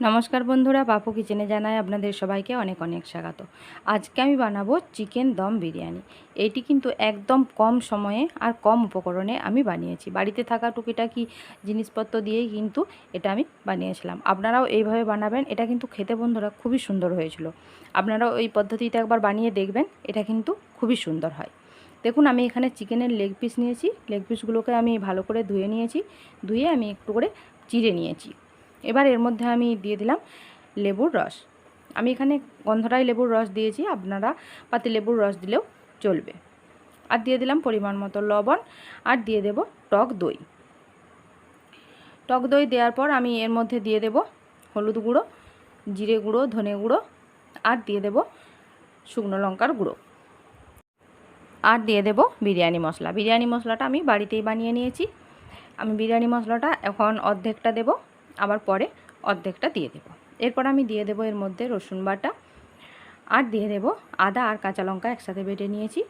নমস্কার বন্ধুরা, বাপু কিচেনে জানাই আপনাদের সবাইকে অনেক অনেক স্বাগত। আজকে আমি বানাবো চিকেন দম বিরিয়ানি। এটি কিন্তু একদম কম সময়ে আর কম উপকরণে আমি বানিয়েছি। বাড়িতে থাকা টুকিটাকি জিনিসপত্র দিয়েই কিন্তু এটা আমি বানিয়েছিলাম। আপনারাও এইভাবে বানাবেন, এটা কিন্তু খেতে বন্ধুরা খুবই সুন্দর হয়েছিল। আপনারাও এই পদ্ধতিতে একবার বানিয়ে দেখবেন, এটা কিন্তু খুবই সুন্দর হয়। দেখুন, আমি এখানে চিকেনের লেগ পিস নিয়েছি। লেগ পিসগুলোকে আমি ভালো করে ধুয়ে নিয়েছি। ধুয়ে আমি একটু করে চিড়ে নিয়েছি। এবার এর মধ্যে আমি দিয়ে দিলাম লেবুর রস। আমি এখানে গন্ধরাই লেবুর রস দিয়েছি, আপনারা পাতি লেবুর রস দিলেও চলবে। আর দিয়ে দিলাম পরিমাণ মতো লবণ, আর দিয়ে দেব টক দই। টক দই দেওয়ার পর আমি এর মধ্যে দিয়ে দেব হলুদ গুঁড়ো, জিরে গুঁড়ো, ধনে গুঁড়ো, আর দিয়ে দেব শুকনো লঙ্কার গুঁড়ো। আর দিয়ে দেব বিরিয়ানি মশলা। বিরিয়ানি মশলাটা আমি বাড়িতেই বানিয়ে নিয়েছি। আমি বিরিয়ানি মশলাটা এখন অর্ধেকটা দেব। আবার পরে অর্ধেকটা দিয়ে দেব। এরপর আমি দিয়ে দেব এর মধ্যে রসুন বাটা আর দিয়ে দেব আদা আর কাঁচা লঙ্কা একসাথে বেটে নিয়েছি।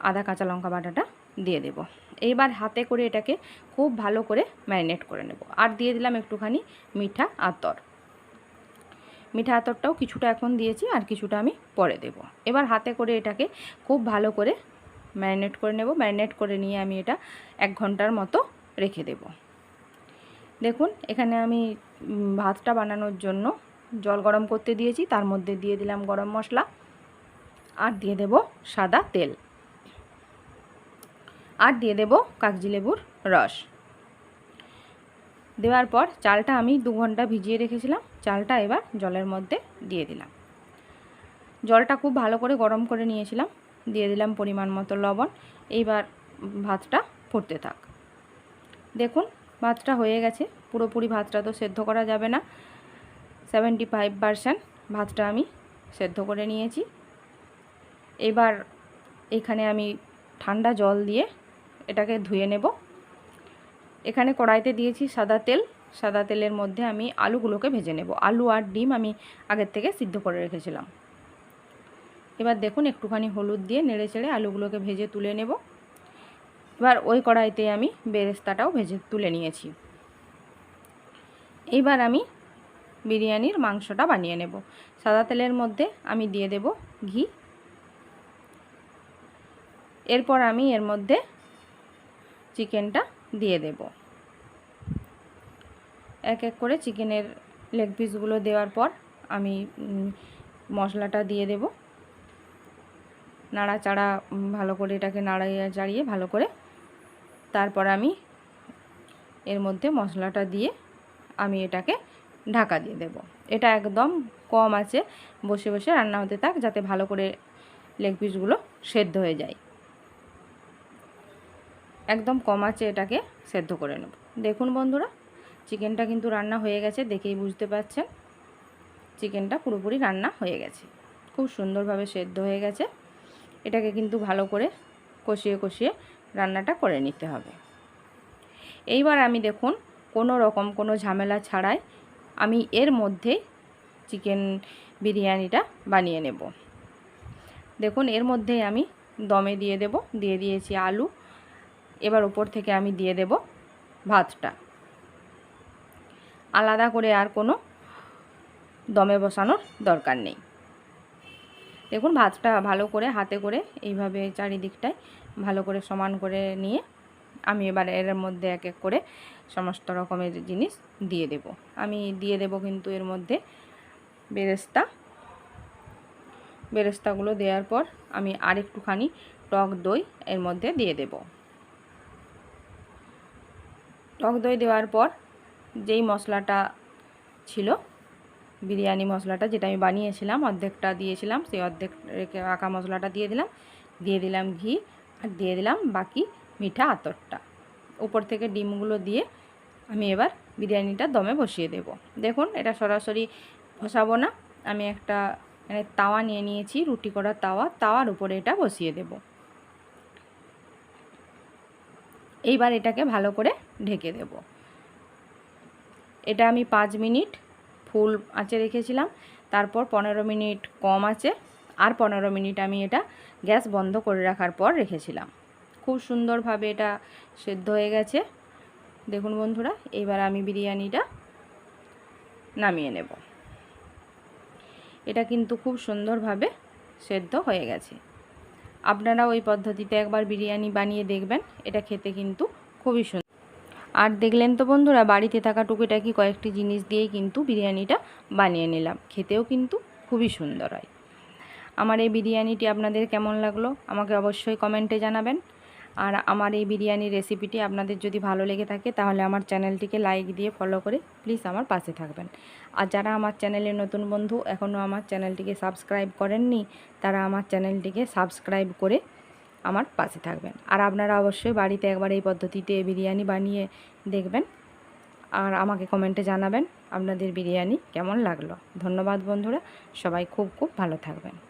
আদা, কাঁচা লঙ্কা বাটাটা দিয়ে দেব। এইবার হাতে করে এটাকে খুব ভালো করে ম্যারিনেট করে নেব। আর দিয়ে দিলাম একটুখানি মিঠা আতর। মিঠা আতরটাও কিছুটা এখন দিয়েছি আর কিছুটা আমি পরে দেব। এবার হাতে করে এটাকে খুব ভালো করে ম্যারিনেট করে নেব। ম্যারিনেট করে নিয়ে আমি এটা এক ঘণ্টার মতো রেখে দেব। দেখুন, এখানে আমি ভাতটা বানানোর জন্য জল গরম করতে দিয়েছি। তার মধ্যে দিয়ে দিলাম গরম মশলা আর দিয়ে দেব সাদা তেল। আর দিয়ে দেব কাগজি লেবুর রস। দেওয়ার পর চালটা আমি দু ঘণ্টা ভিজিয়ে রেখেছিলাম। চালটা এবার জলের মধ্যে দিয়ে দিলাম। জলটা খুব ভালো করে গরম করে নিয়েছিলাম। দিয়ে দিলাম পরিমাণ মতো লবণ। এইবার ভাতটা ফুটতে থাক। দেখুন ভাতটা হয়ে গেছে। পুরোপুরি ভাতটা তো সেদ্ধ করা যাবে না। সেভেন্টি ফাইভ পারসেন্ট ভাতটা আমি সেদ্ধ করে নিয়েছি। এবার এখানে আমি ঠান্ডা জল দিয়ে এটাকে ধুয়ে নেব। এখানে কড়াইতে দিয়েছি সাদা তেল। সাদা তেলের মধ্যে আমি আলুগুলোকে ভেজে নেব। আলু আর ডিম আমি আগের থেকে সিদ্ধ করে রেখেছিলাম। এবার দেখুন একটুখানি হলুদ দিয়ে নেড়ে চেড়ে আলুগুলোকে ভেজে তুলে নেব। এবার ওই কড়াইতে আমি বেরেস্তাটাও ভেজে তুলে নিয়েছি। এইবার আমি বিরিয়ানির মাংসটা বানিয়ে নেব। সাদা তেলের মধ্যে আমি দিয়ে দেব ঘি। এরপর আমি এর মধ্যে চিকেনটা দিয়ে দেব। এক এক করে চিকেনের লেগ পিসগুলো দেওয়ার পর আমি মশলাটা দিয়ে দেব। নাড়াচাড়া ভালো করে এটাকে নাড়াইয়া চাড়িয়ে ভালো করে তারপর আমি এর মধ্যে মশলাটা দিয়ে আমি এটাকে ঢাকা দিয়ে দেব। এটা একদম কম আছে, বসে বসে রান্না হতে থাক, যাতে ভালো করে লেগ পিসগুলো সেদ্ধ হয়ে যায়। একদম কম আছে এটাকে সেদ্ধ করে নেব। দেখুন বন্ধুরা, চিকেনটা কিন্তু রান্না হয়ে গেছে, দেখেই বুঝতে পারছেন চিকেনটা পুরোপুরি রান্না হয়ে গেছে। খুব সুন্দরভাবে সেদ্ধ হয়ে গেছে। এটাকে কিন্তু ভালো করে কষিয়ে কষিয়ে রান্নাটা করে নিতে হবে। এইবার আমি দেখুন, কোনো রকম কোনো ঝামেলা ছাড়াই আমি এর মধ্যে চিকেন বিরিয়ানিটা বানিয়ে নেব। দেখুন, এর মধ্যে আমি দমে দিয়ে দেব, দিয়ে দিয়েছি আলু। এবার উপর থেকে আমি দিয়ে দেব ভাতটা। আলাদা করে আর কোনো দমে বসানোর দরকার নেই। দেখুন ভাতটা ভালো করে হাতে করে এইভাবে চারিদিকটায় ভালো করে সমান করে নিয়ে আমি এবার এর মধ্যে এক এক করে সমস্ত রকমের জিনিস দিয়ে দেব। আমি দিয়ে দেব কিন্তু এর মধ্যে বেরেস্তা। বেরেস্তাগুলো দেওয়ার পর আমি আরেকটুখানি টক দই এর মধ্যে দিয়ে দেব। টক দই দেওয়ার পর যেই মশলাটা ছিল বিরিয়ানি মশলাটা যেটা আমি বানিয়েছিলাম, অর্ধেকটা দিয়েছিলাম, সেই অর্ধেক রেখে আঁকা মশলাটা দিয়ে দিলাম। দিয়ে দিলাম ঘি আর দিয়ে দিলাম বাকি মিঠা আতরটা। উপর থেকে ডিমগুলো দিয়ে আমি এবার বিরিয়ানিটা দমে বসিয়ে দেব। দেখুন, এটা সরাসরি বসাবো না। আমি একটা মানে তাওয়া নিয়ে নিয়েছি, রুটি করা তাওয়া। তাওয়ার উপরে এটা বসিয়ে দেব। এইবার এটাকে ভালো করে ঢেকে দেব। এটা আমি পাঁচ মিনিট ফুল আঁচে রেখেছিলাম। তারপর পনেরো মিনিট কম আছে। আর পনেরো মিনিট আমি এটা গ্যাস বন্ধ করে রাখার পর রেখেছিলাম। খুব সুন্দরভাবে এটা সেদ্ধ হয়ে গেছে। দেখুন বন্ধুরা, এবার আমি বিরিয়ানিটা নামিয়ে নেব। এটা কিন্তু খুব সুন্দরভাবে সেদ্ধ হয়ে গেছে। আপনারা ওই পদ্ধতিতে একবার বিরিয়ানি বানিয়ে দেখবেন। এটা খেতে কিন্তু খুবই সুন্দর আর দেখলেন তো বন্ধুরা, বাড়িতে থাকা টুকিটাকি কয়েকটি জিনিস দিয়েই কিন্তু বিরিয়ানিটা বানিয়ে নিলাম। খেতেও কিন্তু খুবই সুন্দর হয়। আমার এই বিরিয়ানিটি আপনাদের কেমন লাগল আমাকে অবশ্যই কমেন্টে জানাবেন। আর আমার এই বিরিয়ানির রেসিপিটি আপনাদের যদি ভালো লেগে থাকে তাহলে আমার চ্যানেলটিকে লাইক দিয়ে ফলো করে প্লিজ আমার পাশে থাকবেন। আর যারা আমার চ্যানেলের নতুন বন্ধু, এখনও আমার চ্যানেলটিকে সাবস্ক্রাইব করেননি, তারা আমার চ্যানেলটিকে সাবস্ক্রাইব করে আমার পাশে থাকবেন। আর আপনারা অবশ্যই বাড়িতে একবার এই পদ্ধতিতে বিরিয়ানি বানিয়ে দেখবেন। আর আমাকে কমেন্টে জানাবেন আপনাদের বিরিয়ানি কেমন লাগল। ধন্যবাদ বন্ধুরা, সবাই খুব খুব ভালো থাকবেন।